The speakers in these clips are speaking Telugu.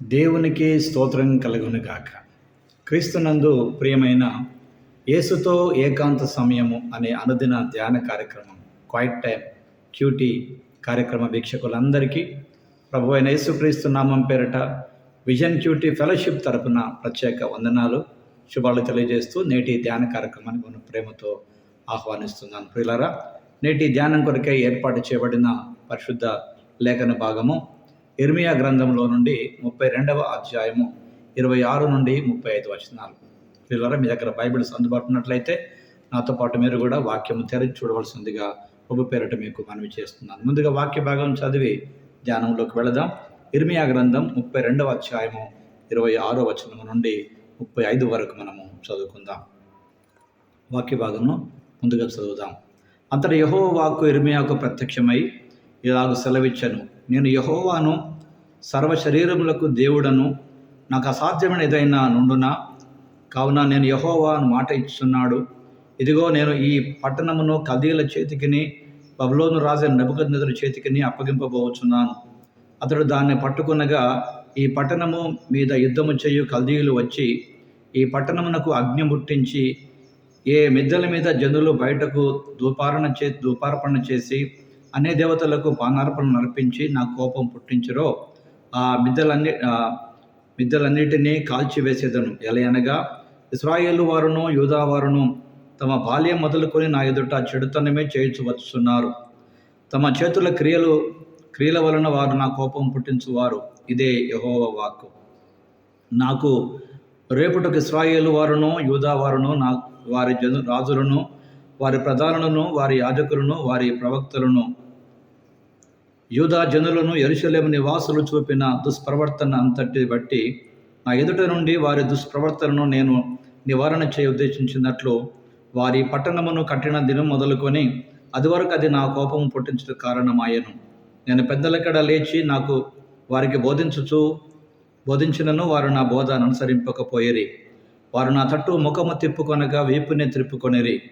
దేవునికి స్తోత్రం కలుగును గాక క్రీస్తునందు ప్రియమైన యేసుతో ఏకాంత సమయము అనే అనుదిన ధ్యాన కార్యక్రమం క్వైట్ టైం క్యూటీ కార్యక్రమ వీక్షకులందరికీ ప్రభు అయిన యేసుక్రీస్తు నామం పేరట విజన్ క్యూటీ ఫెలోషిప్ తరపున ప్రత్యేక వందనాలు శుభాలు తెలియజేస్తూ నేటి ధ్యాన కార్యక్రమాన్ని మనం ప్రేమతో ఆహ్వానిస్తున్నాను. ప్రియులరా నేటి ధ్యానం కొరకై ఏర్పాటు చేయబడిన పరిశుద్ధ లేఖన భాగము ఇర్మియా గ్రంథంలో నుండి ముప్పై రెండవ అధ్యాయము ఇరవై ఆరు నుండి ముప్పై ఐదు వచనాలు. పిల్లల మీ దగ్గర బైబిల్స్ అందుబాటు ఉన్నట్లయితే నాతో పాటు మీరు కూడా వాక్యము తెరిచి చూడవలసిందిగా ప్రభు పేరట మీకు మనవి చేస్తున్నాను. ముందుగా వాక్య భాగం చదివి ధ్యానంలోకి వెళదాం. ఇర్మియా గ్రంథం ముప్పై రెండవ అధ్యాయము ఇరవై ఆరో వచనము నుండి ముప్పై ఐదు వరకు మనము చదువుకుందాం. వాక్య భాగమును ముందుగా చదువుదాం. అంతటి యహో వాక్కు ఇర్మియాకు ప్రత్యక్షమై ఇలాగ సెలవిచ్చను. నేను యహోవాను సర్వ శరీరములకు దేవుడను నాకు అసాధ్యమైన ఏదైనా నుండునా? కావున నేను యహోవాను మాట ఇస్తున్నాడు ఇదిగో నేను ఈ పట్టణమును కదీల చేతికిని బబులోను రాజు నెబుకద్నెదురు చేతికిని అప్పగింపబోచున్నాను. అతడు దాన్ని పట్టుకునగా ఈ పట్టణము మీద యుద్ధము చేయు కల్దీయులు వచ్చి ఈ పట్టణమునకు అగ్ని ముట్టించి ఏ మిద్దెల మీద జనులు బయటకు దూపారణ చే దూపార్పణ చేసి అనే దేవతలకు పానార్పణ నర్పించి నా కోపం పుట్టించరో ఆ మిద్దలన్ని మిద్దలన్నిటినీ కాల్చివేసేదను. ఎలయనగా ఇస్రాయేలు వారును యూదా వారును తమ బాల్యం మొదలుకొని నా ఎదుట చెడుతనమే చేయించు వచ్చున్నారు తమ చేతుల క్రియలు క్రియల వలన వారు నా కోపం పుట్టించువారు. ఇదే యహోవ వాక్కు. నాకు రేపుటకు ఇస్రాయేలు వారును యూదా వారును నా వారి జను రాజులను వారి ప్రధానులను వారి యాజకులను వారి ప్రవక్తలను యూదా జనులను ఎరుషలేము నివాసులు చూపిన దుష్ప్రవర్తన అంతటి బట్టి నా ఎదుట నుండి వారి దుష్ప్రవర్తనను నేను నివారణ చేయ ఉద్దేశించినట్లు వారి పట్టణమును కట్టిన దినం మొదలుకొని అది వరకు అది నా కోపం పుట్టించడం కారణమాయను. నేను పెద్దలక్కడ లేచి నాకు వారికి బోధించుచు బోధించినను వారు నా బోధ అనుసరింపకపోయేరి. వారు నా తట్టు ముఖము తిప్పుకొనగా వీపునే త్రిప్పుకొనిరి.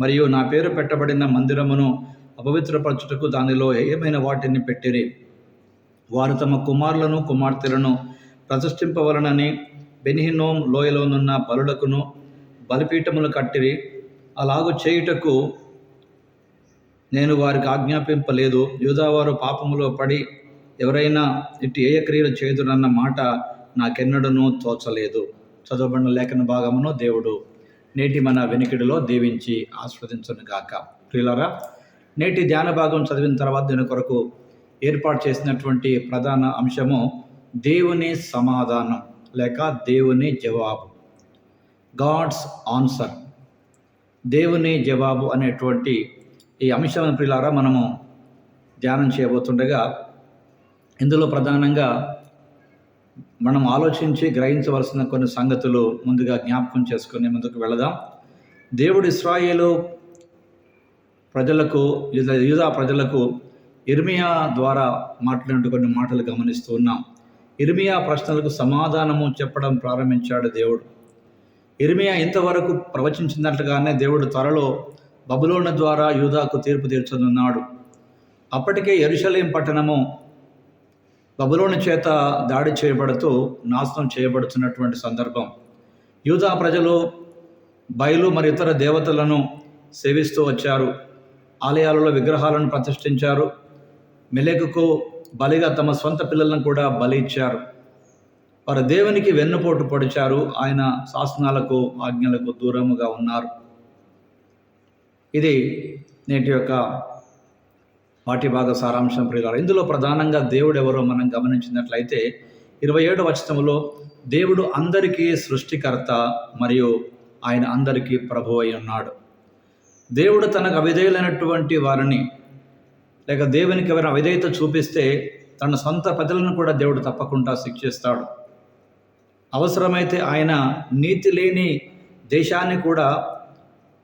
మరియు నా పేరు పెట్టబడిన మందిరమును అపవిత్రపరచుటకు దానిలో ఏమైన వాటిని పెట్టిరి. వారు తమ కుమారులను కుమార్తెలను ప్రతిష్ఠింపవలనని బెనిహినోం లోయలోనున్న బలులకును బలిపీఠములు కట్టిరి. అలాగు చేయుటకు నేను వారికి ఆజ్ఞాపింపలేదు. యూదావారు పాపములో పడి ఎవరైనా ఇటు ఏ క్రియలు చేదురన్న మాట నాకెన్నడనూ తోచలేదు. చదవబడిన లేఖన భాగమును దేవుడు నేటి మన వెనికిడిలో దీవించి ఆస్వాదించను గాక ప్రియులరా నేటి ధ్యాన భాగం చదివిన తర్వాత దీని కొరకు ఏర్పాటు చేసినటువంటి ప్రధాన అంశము దేవుని సమాధానం లేక దేవుని జవాబు. God's answer. దేవుని జవాబు అనేటువంటి ఈ అంశం ప్రిలారా మనము ధ్యానం చేయబోతుండగా ఇందులో ప్రధానంగా మనం ఆలోచించి గ్రహించవలసిన కొన్ని సంగతులు ముందుగా జ్ఞాపకం చేసుకుని ముందుకు వెళదాం. దేవుడు ఇస్రాయేలు ప్రజలకు యూదా- యూదా ప్రజలకు ఇర్మియా ద్వారా మాట్లాడిన కొన్ని మాటలు గమనిస్తూ ఉన్నాం. ఇర్మియా ప్రశ్నలకు సమాధానము చెప్పడం ప్రారంభించాడు దేవుడు. ఇర్మియా ఇంతవరకు ప్రవచించినట్లుగానే దేవుడు త్వరలో బబులోన ద్వారా యూదాకు తీర్పు తీర్చనున్నాడు. అప్పటికే ఎరుషలేం పట్టణము బబులోని చేత దాడి చేయబడుతూ నాశనం చేయబడుతున్నటువంటి సందర్భం. యూదా ప్రజలు బయలు మరి ఇతర దేవతలను సేవిస్తూ వచ్చారు. ఆలయాలలో విగ్రహాలను ప్రతిష్ఠించారు. మెలకుకు బలిగా తమ సొంత పిల్లలను కూడా బలి ఇచ్చారు. వారు దేవునికి వెన్నుపోటు పొడిచారు. ఆయన శాసనాలకు ఆజ్ఞలకు దూరముగా ఉన్నారు. ఇది నేటి యొక్క పాఠ్యభాగ సారాంశం ప్రియులారు. ఇందులో ప్రధానంగా దేవుడు ఎవరో మనం గమనించినట్లయితే ఇరవై ఏడు వచనంలో దేవుడు అందరికీ సృష్టికర్త మరియు ఆయన అందరికీ ప్రభు అయి ఉన్నాడు. దేవుడు తనకు అవిధేయులైనటువంటి వారిని లేక దేవునికి ఎవరు అవిధేయత చూపిస్తే తన సొంత ప్రజలను కూడా దేవుడు తప్పకుండా శిక్షిస్తాడు. అవసరమైతే ఆయన నీతి లేని దేశాన్ని కూడా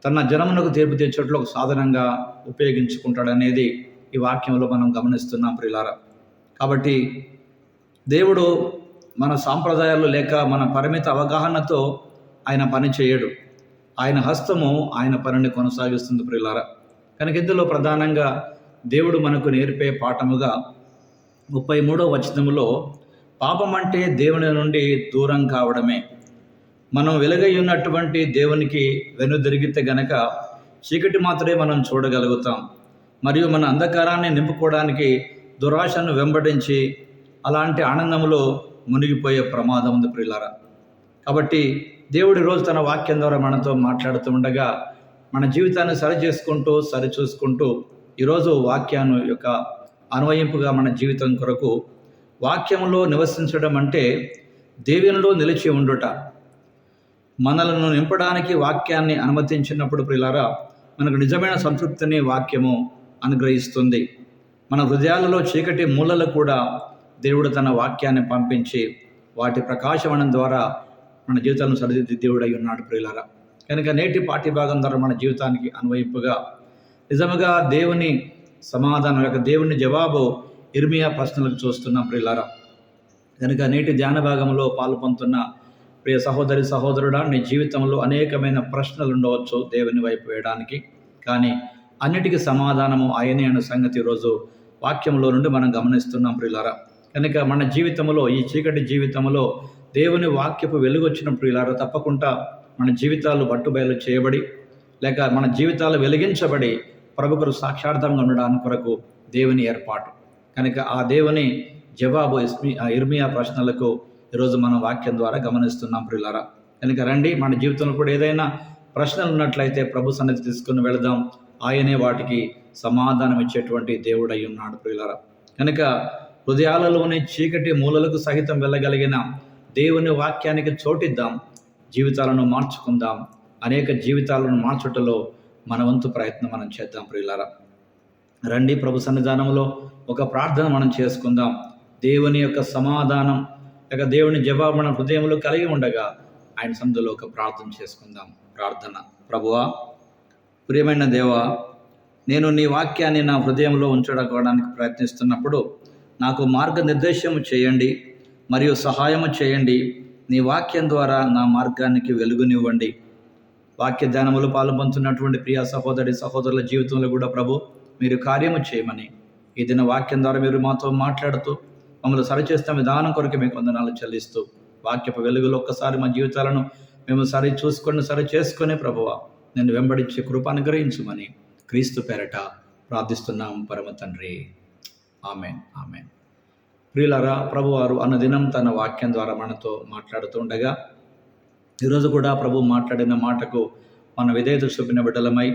తన జనమునకు తీర్పు తెచ్చేట్లు ఒక సాధనంగా ఉపయోగించుకుంటాడు అనేది ఈ వాక్యంలో మనం గమనిస్తున్నాం ప్రిలారా కాబట్టి దేవుడు మన సాంప్రదాయాలు లేక మన పరిమిత అవగాహనతో ఆయన పని చేయడు. ఆయన హస్తము ఆయన పనిని కొనసాగిస్తుంది ప్రియులారా. కనుక ఇందులో ప్రధానంగా దేవుడు మనకు నేర్పే పాఠముగా ముప్పై మూడో వచనములో పాపం అంటే దేవుని నుండి దూరం కావడమే. మనం వెలుగై ఉన్నటువంటి దేవునికి వెనుదిరిగితే గనక చీకటి మాత్రమే మనం చూడగలుగుతాం. మరియు మన అంధకారాన్ని నింపుకోవడానికి దురాశను వెంబడించి అలాంటి ఆనందంలో మునిగిపోయే ప్రమాదం ఉంది ప్రియులారా. కాబట్టి దేవుడి రోజు తన వాక్యం ద్వారా మనతో మాట్లాడుతూ ఉండగా మన జీవితాన్ని సరి చేసుకుంటూ సరి చూసుకుంటూ ఈరోజు వాక్యాన్ని యొక్క అన్వయింపుగా మన జీవితం కొరకు వాక్యంలో నివసించడం అంటే దేవునిలో నిలిచి ఉండుట. మనలను నింపడానికి వాక్యాన్ని అనుమతించినప్పుడు ప్రిలారా మనకు నిజమైన సంతృప్తిని వాక్యము అనుగ్రహిస్తుంది. మన హృదయాలలో చీకటి మూలలు కూడా దేవుడు తన వాక్యాన్ని పంపించి వాటి ప్రకాశవనం ద్వారా మన జీవితాలను సరిదిద్ది దేవుడై ఉన్నాడు ప్రియులారా. కనుక నేటి పాఠ్య భాగం ద్వారా మన జీవితానికి అన్వయింపుగా నిజముగా దేవుని సమాధానం యొక్క దేవుని జవాబు ఇర్మియా ప్రశ్నలకు చూస్తున్నాం ప్రియులారా. కనుక నేటి ధ్యాన భాగంలో పాలు పొందుతున్న ప్రియ సహోదరి సహోదరుడా నీ జీవితంలో అనేకమైన ప్రశ్నలు ఉండవచ్చు దేవుని వైపు వేయడానికి. కానీ అన్నిటికీ సమాధానము ఆయనే అనే సంగతి ఈరోజు వాక్యంలో నుండి మనం గమనిస్తున్నాం ప్రియులారా. కనుక మన జీవితంలో ఈ చీకటి జీవితంలో దేవుని వాక్యపు వెలుగు వచ్చినప్పుడు తప్పకుండా మన జీవితాలు బట్టుబయలు చేయబడి లేక మన జీవితాలు వెలిగించబడి ప్రభుకులు సాక్షార్థంగా ఉండడానికి కొరకు దేవుని ఏర్పాటు. కనుక ఆ దేవుని జవాబు ఇస్మి ఆ ఇర్మియా ప్రశ్నలకు ఈరోజు మనం వాక్యం ద్వారా గమనిస్తున్నాం ప్రియులారా. కనుక రండి మన జీవితంలో కూడా ఏదైనా ప్రశ్నలు ఉన్నట్లయితే ప్రభు సన్నిధి తీసుకుని వెళదాం. ఆయనే వాటికి సమాధానం ఇచ్చేటువంటి దేవుడై ఉన్నాడు ప్రియులారా. కనుక హృదయాలలోని చీకటి మూలలకు సహితం వెళ్ళగలిగిన దేవుని వాక్యానికి చోటిద్దాం జీవితాలను మార్చుకుందాం అనేక జీవితాలను మార్చుటలో మన వంతు ప్రయత్నం మనం చేద్దాం ప్రియులారా. రండి ప్రభు సన్నిధానంలో ఒక ప్రార్థన మనం చేసుకుందాం. దేవుని యొక్క సమాధానం లేక దేవుని జవాబు మన హృదయంలో కలిగి ఉండగా ఆయన సందులో ఒక ప్రార్థన చేసుకుందాం. ప్రార్థన. ప్రభువా ప్రియమైన దేవా నేను నీ వాక్యాన్ని నా హృదయంలో ఉంచడానికి ప్రయత్నిస్తున్నప్పుడు నాకు మార్గనిర్దేశం చేయండి. మరియు సహాయము చేయండి. నీ వాక్యం ద్వారా నా మార్గానికి వెలుగునివ్వండి. వాక్య ధ్యానములు పాల్పొందుతున్నటువంటి ప్రియ సహోదరి సహోదరుల జీవితంలో కూడా ప్రభు మీరు కార్యము చేయమని ఈ దిన వాక్యం ద్వారా మీరు మాతో మాట్లాడుతూ మమ్మల్ని సరిచేస్తున్న విధానం కొరకు మీకు వందనాలు చెల్లిస్తూ వాక్యపు వెలుగులో ఒక్కసారి మా జీవితాలను మేము సరి చూసుకొని సరి చేసుకొని ప్రభువ నేను వెంబడించే కృప అనుగ్రహించమని క్రీస్తు పేరట ప్రార్థిస్తున్నాం పరమ తండ్రి. Amen amen. ప్రియులరా ప్రభువారు అన్నదినం తన వాక్యం ద్వారా మనతో మాట్లాడుతుండగా ఈరోజు కూడా ప్రభు మాట్లాడిన మాటకు మన విధేయత చూపిన బిడ్డలమై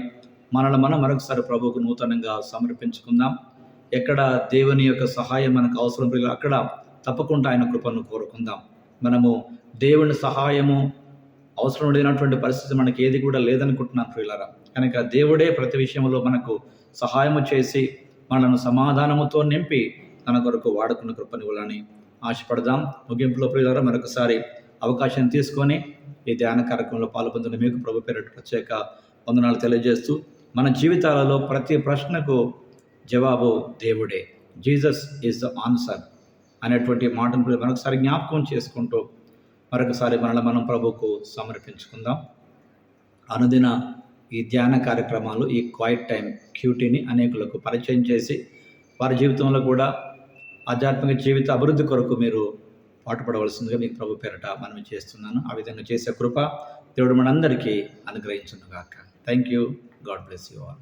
మనల్ని మనం మరొకసారి ప్రభువుకు నూతనంగా సమర్పించుకుందాం. ఎక్కడ దేవుని యొక్క సహాయం మనకు అవసరం ప్రియులు అక్కడ తప్పకుండా ఆయన కృపను కోరుకుందాం. మనము దేవుని సహాయము అవసరం లేనటువంటి పరిస్థితి మనకి ఏది కూడా లేదనుకుంటున్నాను ప్రియులరా. కనుక దేవుడే ప్రతి విషయంలో మనకు సహాయము చేసి మనను సమాధానముతో నింపి తన కొరకు వాడుకున్న కృపనివ్వాలని ఆశపడదాం. ముగింపులో ప్రియులరా మరొకసారి అవకాశం తీసుకొని ఈ ధ్యాన కార్యక్రమంలో పాల్పొందిన మీకు ప్రభు పేరు ప్రత్యేక వందనాలు తెలియజేస్తూ మన జీవితాలలో ప్రతి ప్రశ్నకు జవాబు దేవుడే. జీసస్ ఈజ్ ద ఆన్సర్ అనేటువంటి మాటను మరొకసారి జ్ఞాపకం చేసుకుంటూ మరొకసారి మనల్ని మనం ప్రభుకు సమర్పించుకుందాం. అనుదిన ఈ ధ్యాన కార్యక్రమాలు ఈ క్వైట్ టైం క్యూటీని అనేకులకు పరిచయం చేసి వారి జీవితంలో కూడా ఆధ్యాత్మిక జీవిత అభివృద్ధి కొరకు మీరు పాటుపడవలసిందిగా మీకు ప్రభు పేరట మనం చేస్తున్నాను. ఆ విధంగా చేసే కృప దేవుడు మనందరికీ అనుగ్రహించును గాక thank you God bless you all